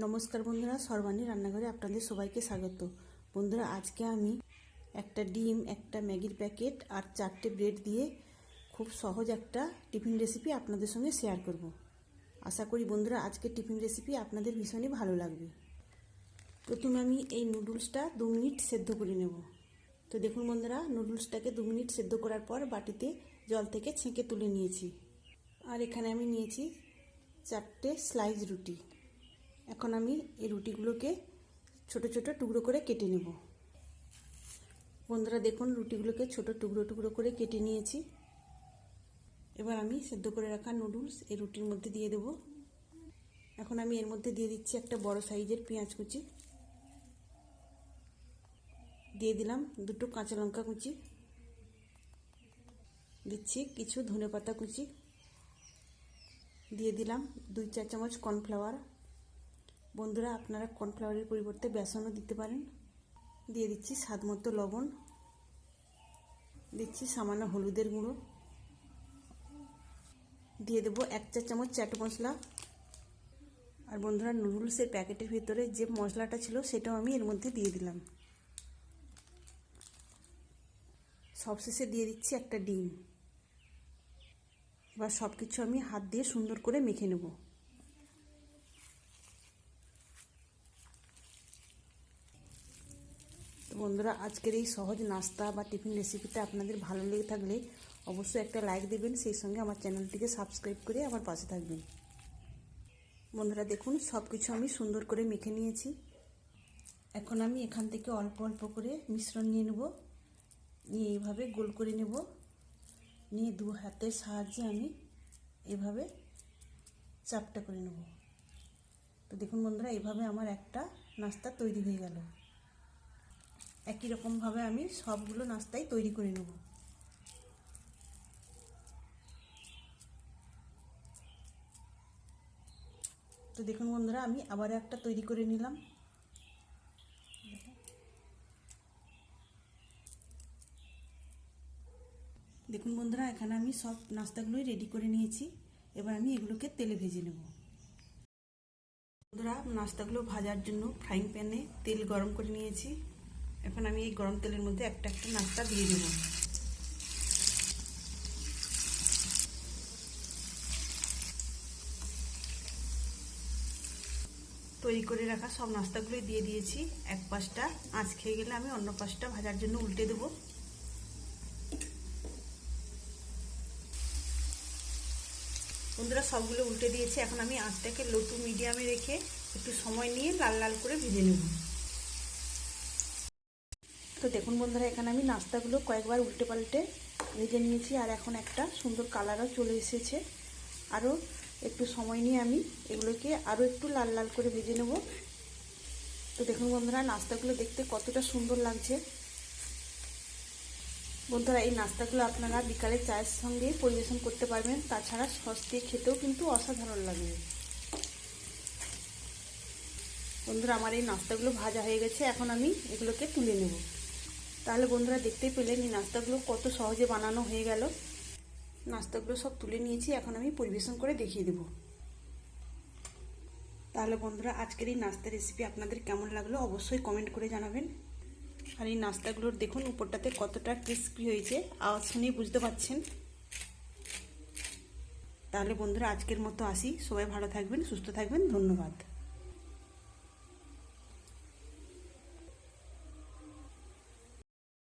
নমস্কার বন্ধুরা, সর্বাণী রান্নাঘরে আপনাদের সবাইকে স্বাগত। বন্ধুরা, আজকে আমি একটা ডিম, একটা ম্যাগির প্যাকেট আর চারটে ব্রেড দিয়ে খুব সহজ একটা টিফিন রেসিপি আপনাদের সঙ্গে শেয়ার করব। আশা করি বন্ধুরা, আজকে টিফিন রেসিপি আপনাদের ভীষণই ভালো লাগবে। প্রথমে আমি এই নুডলসটা দু মিনিট সেদ্ধ করে নেব। তো দেখুন বন্ধুরা, নুডলসটাকে দু মিনিট সেদ্ধ করার পর বাটিতে জল থেকে ছেঁকে তুলে নিয়েছি। আর এখানে আমি নিয়েছি চারটে স্লাইস রুটি। এখন আমি এই রুটিগুলোকে ছোট ছোট টুকরো করে কেটে নেব। বন্ধুরা দেখুন, রুটিগুলোকে ছোট টুকরো টুকরো করে কেটে নিয়েছি। এবার আমি সেদ্ধ করে রাখা নুডলস এই রুটির মধ্যে দিয়ে দেব। এখন আমি এর মধ্যে দিয়ে দিচ্ছি একটা বড় সাইজের পেঁয়াজ কুচি। দিয়ে দিলাম দুটো কাঁচা লঙ্কা কুচি। দিচ্ছি কিছু ধনে পাতা কুচি। দিয়ে দিলাম দুই চা চামচ কর্নফ্লাওয়ার। বন্ধুরা, আপনারা কর্নফ্লাওয়ারের পরিবর্তে বেসনও দিতে পারেন। দিয়ে দিচ্ছি স্বাদ মতো লবণ। দিচ্ছি সামান্য হলুদের গুঁড়ো। দিয়ে দেবো এক চা চামচ চাট মশলা। আর বন্ধুরা, নুডলসের প্যাকেটের ভিতরে যে মশলাটা ছিল, সেটাও আমি এর মধ্যে দিয়ে দিলাম। সবশেষে দিয়ে দিচ্ছি একটা ডিম। এবার সব কিছু আমি হাত দিয়ে সুন্দর করে মেখে নেব। বন্ধুরা, আজকের এই সহজ নাস্তা বা টিফিন রেসিপিটা আপনাদের ভালো লেগে থাকলে অবশ্যই একটা লাইক দেবেন, সেই সঙ্গে আমার চ্যানেলটিকে সাবস্ক্রাইব করে আমার পাশে থাকবেন। বন্ধুরা, দেখুন সব কিছু আমি সুন্দর করে মেখে নিয়েছি। এখন আমি এখান থেকে অল্প অল্প করে মিশ্রণ নিয়ে নেব। নিয়ে এইভাবে গোল করে নেব। নিয়ে দু হাতের সাহায্যে আমি এভাবে চাপটা করে নেব। তো দেখুন বন্ধুরা, এভাবে আমার একটা নাস্তা তৈরি হয়ে গেল। একই রকমভাবে আমি সবগুলো নাস্তাই তৈরি করে নেব। তো দেখুন বন্ধুরা, আমি আবার একটা তৈরি করে নিলাম। দেখুন বন্ধুরা, এখানে আমি সব নাস্তাগুলোই রেডি করে নিয়েছি। এবার আমি এগুলোকে তেলে ভেজে নেব। বন্ধুরা, নাস্তাগুলো ভাজার জন্য ফ্রাইং প্যানে তেল গরম করে নিয়েছি। এখন আমি এই গরম তেলের মধ্যে একটা একটা নাস্তা দিয়ে দেব। তৈরি করে রাখা সব নাস্তাগুলোই দিয়ে দিয়েছি। এক পাশটা আঁচ খেয়ে গেলে আমি অন্য পাশটা ভাজার জন্য উল্টে দেবো। বন্ধুরা, সবগুলো উল্টে দিয়েছি। এখন আমি আঁচটাকে লটু মিডিয়ামে রেখে একটু সময় নিয়ে লাল লাল করে ভেজে নেব। তো দেখুন বন্ধুরা, এখানে আমি নাস্তাগুলো কয়েকবার উল্টে পাল্টে ভেজে নিয়েছি আর এখন একটা সুন্দর কালারও চলে এসেছে। আরও একটু সময় নিয়ে আমি এগুলোকে আরও একটু লাল লাল করে ভেজে নেব। তো দেখুন বন্ধুরা, নাস্তাগুলো দেখতে কতটা সুন্দর লাগছে। বন্ধুরা, এই নাস্তাগুলো আপনারা বিকালে চায়ের সঙ্গে পরিবেশন করতে পারবেন, তাছাড়া সস দিয়ে খেতেও কিন্তু অসাধারণ লাগবে। বন্ধুরা, আমার এই নাস্তাগুলো ভাজা হয়ে গেছে, এখন আমি এগুলোকে তুলে নেব। তাহলে বন্ধুরা দেখতেই পেলেন এই নাস্তাগুলো কত সহজে বানানো হয়ে গেল। নাস্তাগুলো সব তুলে নিয়েছি, এখন আমি পরিবেশন করে দেখিয়ে দেব। তাহলে বন্ধুরা আজকের এই নাস্তা রেসিপি আপনাদের কেমন লাগল অবশ্যই কমেন্ট করে জানাবেন। আর এই নাস্তাগুলোর দেখুন উপরটাতে কতটা ক্রিস্পি হয়েছে, আওয়াজ শুনেই বুঝতে পারছেন। তাহলে বন্ধুরা আজকের মতো আসি, সবাই ভালো থাকবেন, সুস্থ থাকবেন, ধন্যবাদ।